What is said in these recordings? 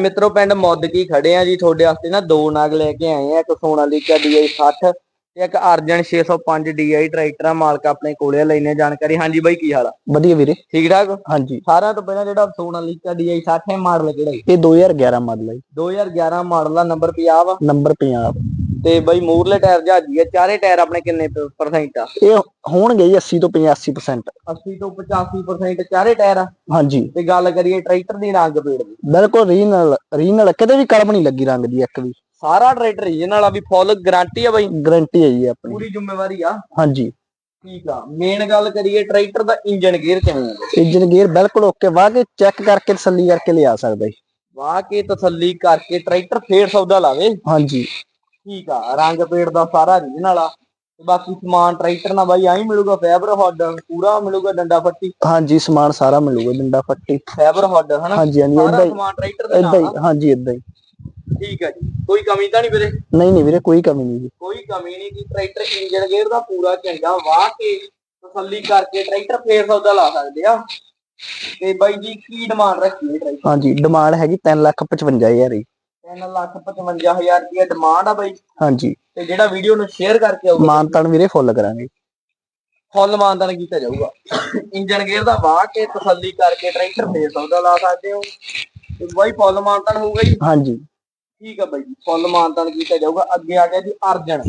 ਮਿੱਤਰੋ ਪਿੰਡ ਮੁੱਦਕੀ ਖੜੇ ਆ ਜੀ ਤੁਹਾਡੇ ਵਾਸਤੇ ਨਾ ਦੋ ਨਾਗ ਲੈ ਕੇ ਆਏ ਆ ਇੱਕ ਸੋਨਾਲੀਕਾ DI 60 ਤੇ ਇੱਕ ਅਰਜਨ 605 DI ਟਰੈਕਟਰ ਆ ਮਾਲਕ ਆਪਣੇ ਕੋਲੇ ਆ, ਲੈਣੇ ਜਾਣਕਾਰੀ। ਹਾਂਜੀ ਬਾਈ ਕੀ ਹਾਲ ਆ? ਵਧੀਆ ਵੀਰੇ। ਠੀਕ ਠਾਕ? ਹਾਂਜੀ। ਸਾਰਿਆਂ ਤੋਂ ਪਹਿਲਾਂ ਜਿਹੜਾ ਸੋਨਾਲੀਕਾ DI 60 ਹੈ ਮਾਡਲ ਕਿਹੜਾ ਹੈ ਇਹ 2011 ਮਾਡਲ ਹੈ ਜੀ। 2011 ਮਾਡਲ ਦਾ ਨੰਬਰ 50 ਵਾ? ਨੰਬਰ 50 ਤੇ ਬਾਈ ਮੂਰਲੇ ਟਾਇਰ ਜਹਾਜੀ ਆ ਚਾਰੇ ਟਾਇਰ ਆਪਣੇ ਕਿੰਨੇ ਪਰਸੈਂਟ ਆ? ਇਹ ਹੋਣਗੇ ਜੀ 80 ਤੋਂ 85% 80 ਤੋਂ 85% ਚਾਰੇ ਟਾਇਰ ਆ? ਹਾਂਜੀ। ਤੇ ਗੱਲ ਕਰੀਏ ਟਰੈਕਟਰ ਦੀ ਰੰਗ ਪੇੜ ਦੀ। ਬਿਲਕੁਲ ਰੀਨਲ ਰੀਨਲ ਕਿਤੇ ਵੀ ਕਲਮ ਨਹੀਂ ਲੱਗੀ ਰੰਗ ਦੀ ਇੱਕ ਵੀ। ਸਾਰਾ ਟਰੈਕਟਰ ਰੀਜਨਲ ਆ ਵੀ ਫੁੱਲ ਗਾਰੰਟੀ ਆ ਬਾਈ? ਗਾਰੰਟੀ ਹੈ ਜੀ ਆਪਣੀ। ਪੂਰੀ ਜ਼ਿੰਮੇਵਾਰੀ ਆ? ਹਾਂਜੀ। ਠੀਕ ਆ। ਮੇਨ ਗੱਲ ਕਰੀਏ ਟਰੈਕਟਰ ਦਾ ਇੰਜਨ ਗੇਅਰ ਕਿਵੇਂ ਆ? ਇੰਜਨ ਗੇਅਰ ਬਿਲਕੁਲ ਓਕੇ ਵਾਹ ਕੇ ਚੈੱਕ ਕਰਕੇ ਤਸੱਲੀ ਕਰਕੇ ਲਿਆ ਸਕਦਾ ਜੀ। ਵਾਹ ਕੇ ਤਸੱਲੀ ਕਰਕੇ ਟਰੈਕਟਰ ਫੇਰ ਸੌਦਾ ਲਾਵੇ? ਹਾਂਜੀ। ਠੀਕ ਆ ਰੰਗ ਪੇੜ ਦਾ ਸਾਰਾ ਰੀਜਨਲ ਆ। ਤੇ ਬਾਕੀ ਸਮਾਨ ਟਰੈਕਟਰ ਨਾਲ ਬਾਈ ਆਈ ਮਿਲੂਗਾ ਫਾਈਬਰ ਹੱਡ ਪੂਰਾ ਮਿਲੂਗਾ ਡੰਡਾ ਫੱਟੀ। ਹਾਂਜੀ ਸਮਾਨ ਸਾਰਾ ਮਿਲੂਗਾ ਡੰਡਾ ਫੱਟੀ। ਫਾਈਬਰ ਹੱਡ ਹਨਾ? ਹਾਂਜੀ ਹਾਂਜੀ ਇਦਾਂ ਹੀ। ਸਮਾਨ ਟਰੈਕਟਰ ਦੇ ਇਦਾਂ ਹੀ ਹਾਂਜੀ ਇਦਾਂ ਹੀ। ਠੀਕ ਆ ਜੀ। ਕੋਈ ਕਮੀ ਤਾਂ ਨਹੀਂ ਵੀਰੇ? ਨਹੀਂ ਨਹੀਂ ਵੀਰੇ ਕੋਈ ਕਮੀ ਨਹੀਂ ਜੀ। ਕੋਈ ਕਮੀ ਨਹੀਂ ਕਿ ਟਰੈਕਟਰ ਇੰਜਨ ਗੇਅਰ ਦਾ ਪੂਰਾ ਚੰਗਾ ਵਾਹ ਕੇ ਤਸੱਲੀ ਕਰਕੇ ਟਰੈਕਟਰ ਫੇਰ ਸੌਦਾ ਲਾ ਸਕਦੇ ਆ। ਤੇ ਬਾਈ ਜੀ ਕੀ ਡਿਮਾਂਡ ਰੱਖੀ ਹੈ ਟਰੈਕਟਰ ਹਾਂਜੀ ਡਿਮਾਂਡ ਹੈਗੀ 355000 ਜੀ 3 ਲੱਖ 55000 ਰੁਪਏ ਡਿਮਾਂਡ ਆ ਬਾਈ। ਹਾਂਜੀ। ਤੇ ਜਿਹੜਾ ਵੀਡੀਓ ਨੂੰ ਸ਼ੇਅਰ ਕਰਕੇ ਆਊਗਾ। ਮਾਨਤਾਨ ਵੀਰੇ ਫੁੱਲ ਕਰਾਂਗੇ। ਫੁੱਲ ਮਾਨਦਾਨ ਕੀਤਾ ਜਾਊਗਾ। ਇੰਜਨ ਗੇਅਰ ਦਾ ਵਾਹ ਕੇ ਤਸੱਲੀ ਕਰਕੇ ਟਰੈਕਟਰ ਫੇਰ ਸੌਦਾ ਲਾ ਸਕਦੇ ਹੋ। ਤੇ ਬਾਈ ਫੁੱਲ ਮਾਨਦਾਨ ਹੋਊਗਾ ਜੀ ਹਾਂਜੀ। ਠੀਕ ਆ ਬਾਈ ਜੀ ਫੁੱਲ ਮਾਨਦਾਨ ਕੀਤਾ ਜਾਊਗਾ। ਅੱਗੇ ਆ ਗਿਆ ਜੀ ਅਰਜਨ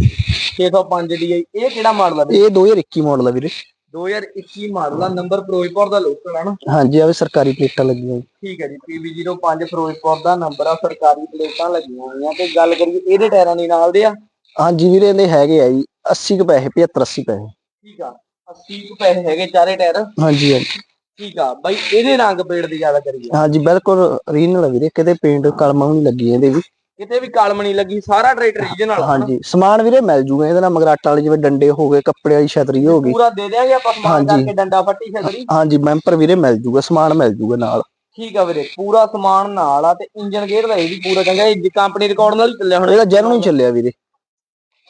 605 DI ਇਹ ਕਿਹੜਾ ਮਾਡਲ ਆ? ਇਹ 2021 ਮਾਡਲ ਆ ਵੀਰੇ। 2021 ਮਾਡਲ ਆ ਨੰਬਰ ਫਿਰੋਜ਼ਪੁਰ ਦਾ ਲੋਕਲ ਆ ਨਾ। ਹਾਂਜੀ ਆ ਵੀ ਸਰਕਾਰੀ ਪਲੇਟਾਂ ਲੱਗੀਆਂ। ਠੀਕ ਹੈ ਜੀ PB05 ਫਿਰੋਜ਼ਪੁਰ ਦਾ ਨੰਬਰ ਆ ਸਰਕਾਰੀ ਪਲੇਟਾਂ ਲੱਗੀਆਂ ਹੋਈਆਂ ਤੇ ਗੱਲ ਕਰੀਏ ਇਹਦੇ ਟਾਇਰਾਂ ਦੀ ਨਾਲ ਦੇ ਆ? ਹਾਂਜੀ ਵੀਰੇ ਇਹਦੇ ਹੈਗੇ ਆ ਜੀ 80 ਕੁ ਪੈਸੇ 75 80 ਪੈਸੇ। ਠੀਕ ਆ 80 ਕੁ ਪੈਸੇ ਹੈਗੇ ਚਾਰੇ ਟਾਇਰ। ਹਾਂਜੀ ਹਾਂਜੀ। ਠੀਕ ਆ ਬਾਈ ਇਹਦੇ ਰੰਗ ਪੇੜ ਦੀ ਗੱਲ ਕਰੀਏ। ਹਾਂਜੀ ਬਿਲਕੁਲ ਰੀਨਲ ਵੀਰੇ ਕਿਤੇ ਪੇਂਟ ਕਲਮਾਂ ਵੀ ਨਹੀਂ ਲੱਗੀ ਇਹਦੇ ਵੀ। ਕਿਤੇ ਵੀ ਕਲਮ ਨਹੀਂ ਲੱਗੀ ਸਾਰਾ ਟਰੈਕਟਰ ਰੀਜਨਲ ਆ ਹਾਂਜੀ ਸਮਾਨ ਵੀਰੇ ਮਿਲ ਜੂਗਾ ਇਹਦੇ ਨਾਲ ਮਗਰਾਟਾ ਵਾਲੇ ਜਿਵੇਂ ਡੰਡੇ ਹੋ ਗਏ ਕੱਪੜੇ ਵਾਲੀ ਛਤਰੀ ਹੋ ਗਈ। ਪੂਰਾ ਦੇ ਦਿਆਂਗੇ ਆਪਾਂ ਸਮਾਨ। ਕਰਕੇ ਡੰਡਾ ਫੱਟੀ ਛਤਰੀ। ਹਾਂਜੀ ਮੈਂਪਰ ਵੀਰੇ ਮਿਲ ਜੂਗਾ ਸਮਾਨ ਮਿਲ ਜੂਗਾ ਨਾਲ। ਠੀਕ ਆ ਵੀਰੇ ਪੂਰਾ ਸਮਾਨ ਨਾਲ ਆ ਤੇ ਇੰਜਨ ਗੇਅਰ ਦਾ ਇਹ ਵੀ ਪੂਰਾ ਚੰਗਾ ਇਹ ਕੰਪਨੀ ਰਿਕਾਰਡ ਨਾਲ ਹੀ ਚੱਲਿਆ ਹੁਣ। ਇਹਦਾ ਜੈਨੂਨ ਚੱਲਿਆ ਵੀਰੇ।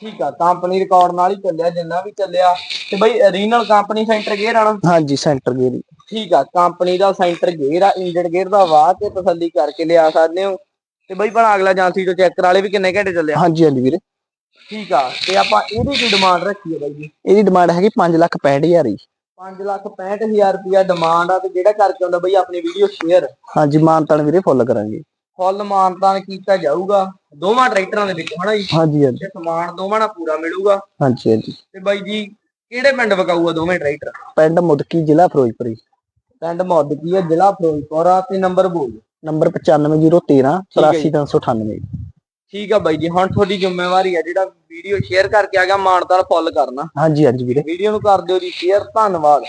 ਠੀਕ ਆ ਕੰਪਨੀ ਰਿਕਾਰਡ ਨਾਲ ਹੀ ਚੱਲਿਆ ਜਿੰਨਾ ਵੀ ਚੱਲਿਆ। ਤੇ ਬਈ ਰੀਨਲ ਕੰਪਨੀ ਸੈਂਟਰ ਗੇਅਰ ਆਣਾ ਹਾਂਜੀ ਸੈਂਟਰ ਗੇਅਰ ਠੀਕ ਆ ਕੰਪਨੀ ਦਾ ਸੈਂਟਰ ਗੇਅਰ ਆ ਇੰਜਨ ਗੇਅਰ ਦਾ ਵਾਹ ਕੇ ਤਸੱਲੀ ਕਰਕੇ ਲਿਆ ਸਕਦੇ ਹੋ। ਤੇ ਬਈ ਭਲਾ ਅਗਲਾ ਏਜੰਸੀ ਤੋਂ ਚੈੱਕ ਕਰਾ ਲੇ ਵੀ ਕਿੰਨੇ ਘੰਟੇ ਚੱਲਿਆ ਹਾਂਜੀ ਹਾਂਜੀ ਵੀਰੇ। ਠੀਕ ਆ ਤੇ ਆਪਾਂ ਇਹਦੀ ਕੀ ਡਿਮਾਂਡ ਰੱਖੀ ਹੈ ਬਾਈ ਜੀ? ਇਹਦੀ ਡਿਮਾਂਡ ਹੈਗੀ 5 ਲੱਖ 65000 ਜੀ। 5 ਲੱਖ 65000 ਰੁਪਇਆ ਡਿਮਾਂਡ ਆ ਤੇ ਜਿਹੜਾ ਕਰਕੇ ਆਉਂਦਾ ਬਈ ਆਪਣੀ ਵੀਡੀਓ ਸ਼ੇਅਰ ਹਾਂਜੀ ਮਾਨਤਾਨ ਵੀਰੇ ਫੁੱਲ ਕਰਾਂਗੇ। ਫੁੱਲ ਮਾਨਤਾਨ ਕੀਤਾ ਜਾਊਗਾ। ਦੋਵਾਂ ਟਰੈਕਟਰਾਂ ਦੇ ਵਿੱਚ ਹਨਾ ਜੀ? ਹਾਂਜੀ ਹਾਂਜੀ। ਤੇ ਸਮਾਨ ਦੋਵਾਂ ਨਾਲ ਪੂਰਾ ਮਿਲੂਗਾ। ਹਾਂਜੀ ਹਾਂਜੀ। ਤੇ ਬਾਈ ਜੀ ਕਿਹੜੇ ਪਿੰਡ ਵਕਾਊ ਆ ਦੋਵੇਂ ਟਰੈਕਟਰ? ਪਿੰਡ ਮੁਦਕੀ ਜ਼ਿਲ੍ਹਾ ਫਿਰੋਜ਼ਪੁਰ ਜੀ। ਪਿੰਡ ਮੌਦਕੀ ਆ ਜ਼ਿਲ੍ਹਾ ਫਿਰੋਜ਼ਪੁਰ ਆ ਤੇ ਨੰਬਰ ਬੋਲ ਨੰਬਰ 95013 ਹੈ ਜੀ। 84398 ਠੀਕ ਆ ਬਾਈ ਜੀ ਹੁਣ ਤੁਹਾਡੀ ਜ਼ਿੰਮੇਵਾਰੀ ਆ ਜਿਹੜਾ ਵੀਡੀਓ ਸ਼ੇਅਰ ਕਰਕੇ ਆ ਗਿਆ ਮਾਨਤਾਨ ਫੁੱਲ ਕਰਨਾ। ਹਾਂਜੀ ਹਾਂਜੀ ਵੀਰੇ। ਵੀਡੀਓ ਨੂੰ ਕਰ ਦਿਓ ਜੀ ਸ਼ੇਅਰ ਧੰਨਵਾਦ।